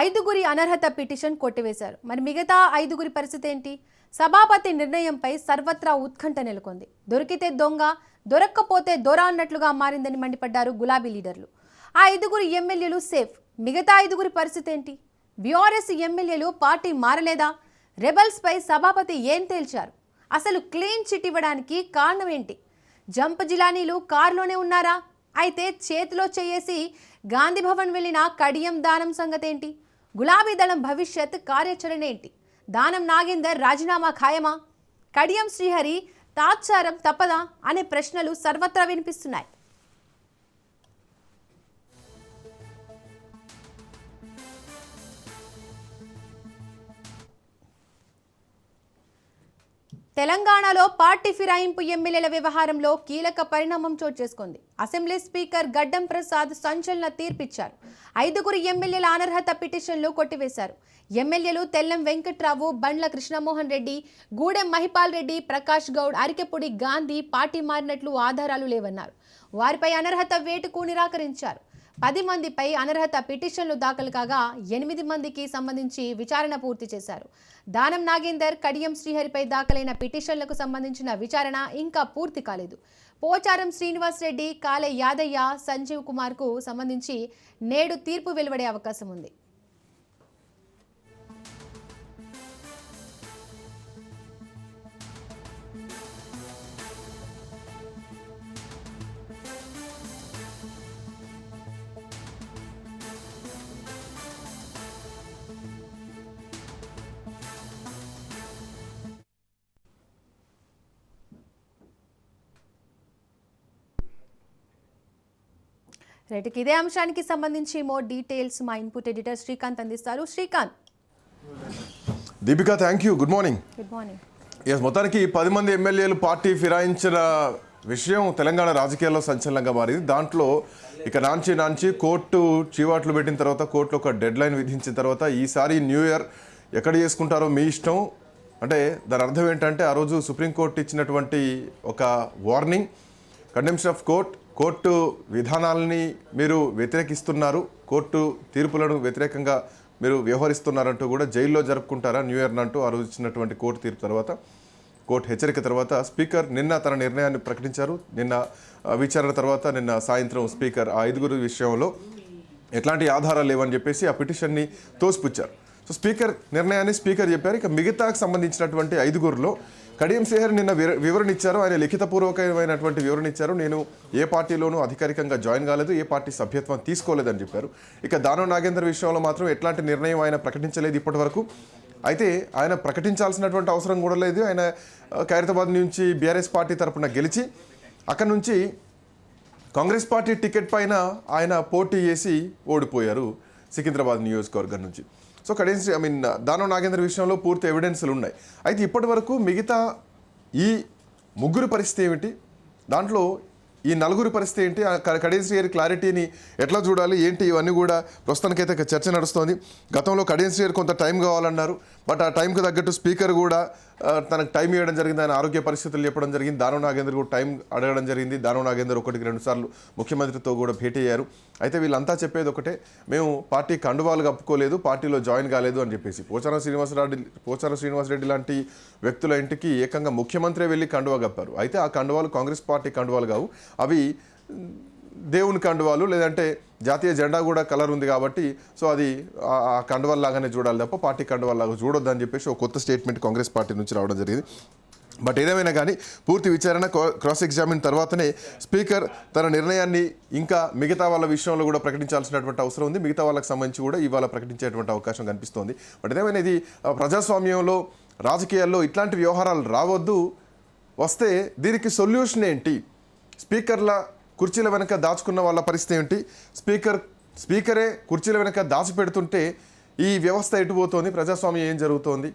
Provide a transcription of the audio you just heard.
ఐదుగురి అనర్హత పిటిషన్ కొట్టివేశారు. మరి మిగతా ఐదుగురి పరిస్థితి ఏంటి? సభాపతి నిర్ణయంపై సర్వత్రా ఉత్కంఠ నెలకొంది. దొరికితే దొంగ దొరక్కపోతే దొర అన్నట్లుగా మారిందని మండిపడ్డారు గులాబీ లీడర్లు. ఆ ఐదుగురు ఎమ్మెల్యేలు సేఫ్. మిగతా ఐదుగురి పరిస్థితి ఏంటి? బీఆర్ఎస్ ఎమ్మెల్యేలు పార్టీ మారలేదా? రెబల్స్పై సభాపతి ఏం తేల్చారు? అసలు క్లీన్ చిట్ ఇవ్వడానికి కారణం ఏంటి? జంప్ జిలానీలు కారులోనే ఉన్నారా? అయితే చేతిలో చేయేసి గాంధీభవన్ వెళ్ళిన కడియం దానం సంగతేంటి? గులాబీ దళం భవిష్యత్ కార్యాచరణ ఏంటి? దానం నాగేందర్ రాజీనామా ఖాయమా? కడియం శ్రీహరి తాత్సారం తప్పదా? అనే ప్రశ్నలు సర్వత్రా వినిపిస్తున్నాయి. తెలంగాణలో పార్టీ ఫిరాయింపు ఎమ్మెల్యేల వ్యవహారంలో కీలక పరిణామం చోటు చేసుకుంది. అసెంబ్లీ స్పీకర్ గడ్డం ప్రసాద్ సంచలన తీర్పిచ్చారు. ఐదుగురు ఎమ్మెల్యేల అనర్హత పిటిషన్లు కొట్టివేశారు. ఎమ్మెల్యేలు తెల్లం వెంకట్రావు బండ్ల కృష్ణమోహన్ రెడ్డి గూడెం మహిపాల్ రెడ్డి ప్రకాష్ గౌడ్ అరికెపుడి గాంధీ పార్టీ మారినట్లు ఆధారాలు లేవన్నారు. వారిపై అనర్హత వేటుకు నిరాకరించారు. పది మందిపై అనర్హత పిటిషన్లు దాఖలు కాగా ఎనిమిది మందికి సంబంధించి విచారణ పూర్తి చేశారు. దానం నాగేందర్ కడియం శ్రీహరిపై దాఖలైన పిటిషన్లకు సంబంధించిన విచారణ ఇంకా పూర్తి కాలేదు. పోచారం శ్రీనివాస్ రెడ్డి కాలే యాదయ్య సంజీవ్ కుమార్కు సంబంధించి నేడు తీర్పు వెలువడే అవకాశం ఉంది. రైట్ ఇక ఇదే అంశానికి సంబంధించి మోర్ డీటెయిల్స్ మా ఇన్పుట్ ఎడిటర్ శ్రీకాంత్ అందిస్తారు. Srikanth. Deepika thank you good morning good morning yes మొత్తానికి పది మంది ఎమ్మెల్యేలు పార్టీ ఫిరాయించిన విషయం తెలంగాణ రాజకీయాల్లో సంచలనంగా మారింది. దాంట్లో ఇక నాంచి నాంచి కోర్టు చీవాట్లు పెట్టిన తర్వాత కోర్టులో ఒక డెడ్ లైన్ విధించిన తర్వాత ఈసారి న్యూ ఇయర్ ఎక్కడ చేసుకుంటారో మీ ఇష్టం? అంటే దాని అర్థం ఏంటంటే ఆ రోజు సుప్రీంకోర్టు ఇచ్చినటువంటి ఒక warning contempt of court court విధానాలని మీరు వ్యతిరేకిస్తున్నారు కోర్టు తీర్పులను వ్యతిరేకంగా మీరు వ్యవహరిస్తున్నారంటూ కూడా జైల్లో జరుపుకుంటారా? న్యూ ఇయర్ అంటూ ఆ రోజు ఇచ్చినటువంటి కోర్టు తీర్పు తర్వాత కోర్టు హెచ్చరిక తర్వాత స్పీకర్ నిన్న తన నిర్ణయాన్ని ప్రకటించారు. నిన్న విచారణ తర్వాత నిన్న సాయంత్రం స్పీకర్ ఆ ఐదుగురు విషయంలో ఎట్లాంటి ఆధారాలు లేవని చెప్పేసి ఆ పిటిషన్ని తోసిపుచ్చారు. సో స్పీకర్ నిర్ణయాన్ని స్పీకర్ చెప్పారు. ఇక మిగతాకు సంబంధించినటువంటి ఐదుగురులో కడియం సేహర్ నిన్న వివరణ ఇచ్చారు ఆయన లిఖితపూర్వకమైనటువంటి వివరణ ఇచ్చారు నేను ఏ పార్టీలోనూ అధికారికంగా జాయిన్ కాలేదు. ఏ పార్టీ సభ్యత్వం తీసుకోలేదని చెప్పారు. ఇక దానవ నాగేంద్ర విషయంలో మాత్రం ఎట్లాంటి నిర్ణయం ఆయన ప్రకటించలేదు ఇప్పటి వరకు అయితే ఆయన ప్రకటించాల్సినటువంటి అవసరం కూడా లేదు. ఆయన ఖైరతాబాద్ నుంచి బీఆర్ఎస్ పార్టీ తరపున గెలిచి అక్కడ నుంచి కాంగ్రెస్ పార్టీ టికెట్ పైన ఆయన పోటీ చేసి ఓడిపోయారు సికింద్రాబాద్ నియోజకవర్గం నుంచి. సో కడెన్స్ ఐ మీన్ దానవ నాగేంద్ర విషయంలో పూర్తి ఎవిడెన్స్లు ఉన్నాయి. అయితే ఇప్పటి వరకు మిగతా ఈ ముగ్గురు పరిస్థితి ఏమిటి? దాంట్లో ఈ నలుగురి పరిస్థితి ఏంటి? ఆ గారి క్లారిటీని ఎట్లా చూడాలి? ఏంటి? ఇవన్నీ కూడా ప్రస్తుతానికైతే చర్చ నడుస్తోంది. గతంలో కడియం గారు కొంత టైం కావాలన్నారు. బట్ ఆ టైంకి తగ్గట్టు స్పీకర్ కూడా తనకు టైం ఇవ్వడం జరిగింది. ఆయన ఆరోగ్య పరిస్థితులు చెప్పడం జరిగింది. దానవ నాగేందర్ కూడా టైం అడగడం జరిగింది. దానవ నాగేందర్ ఒకటికి రెండు సార్లు ముఖ్యమంత్రితో కూడా భేటీ అయ్యారు. అయితే వీళ్ళంతా చెప్పేది ఒకటే మేము పార్టీ కండువాలు కప్పుకోలేదు పార్టీలో జాయిన్ కాలేదు అని చెప్పేసి. పోచారం శ్రీనివాసరెడ్డి పోచారం శ్రీనివాసరెడ్డి లాంటి వ్యక్తుల ఇంటికి ఏకంగా ముఖ్యమంత్రి వెళ్ళి కండువా కప్పారు. అయితే ఆ కండువాలు కాంగ్రెస్ పార్టీ కండువాలు కావు. అవి దేవుని కండువాలు లేదంటే జాతీయ జెండా కూడా కలర్ ఉంది కాబట్టి సో అది ఆ- ఆ చూడాలి తప్ప పార్టీ కండువాల లాగా చూడొద్దని చెప్పేసి ఒక కొత్త స్టేట్మెంట్ కాంగ్రెస్ పార్టీ నుంచి రావడం జరిగింది. బట్ ఏదేమైనా కానీ పూర్తి విచారణ క్రా- క్రాస్ ఎగ్జామిన్ తర్వాతనే స్పీకర్ తన నిర్ణయాన్ని ఇంకా మిగతా వాళ్ళ విషయంలో కూడా ప్రకటించాల్సినటువంటి అవసరం ఉంది. మిగతా వాళ్ళకి సంబంధించి కూడా ఇవాళ ప్రకటించేటువంటి అవకాశం కనిపిస్తోంది. బట్ ఏదేమైనా ఇది ప్రజాస్వామ్యంలో రాజకీయాల్లో ఇట్లాంటి వ్యవహారాలు రావద్దు. వస్తే దీనికి సొల్యూషన్ ఏంటి? స్పీకర్ల కుర్చీల వెనక దాచుకున్న వాళ్ళ పరిస్థితి ఏంటి? స్పీకర్ స్పీకరే కుర్చీల వెనక దాచిపెడుతుంటే ఈ వ్యవస్థ ఎటు పోతోంది? ప్రజాస్వామ్యం ఏం జరుగుతోంది?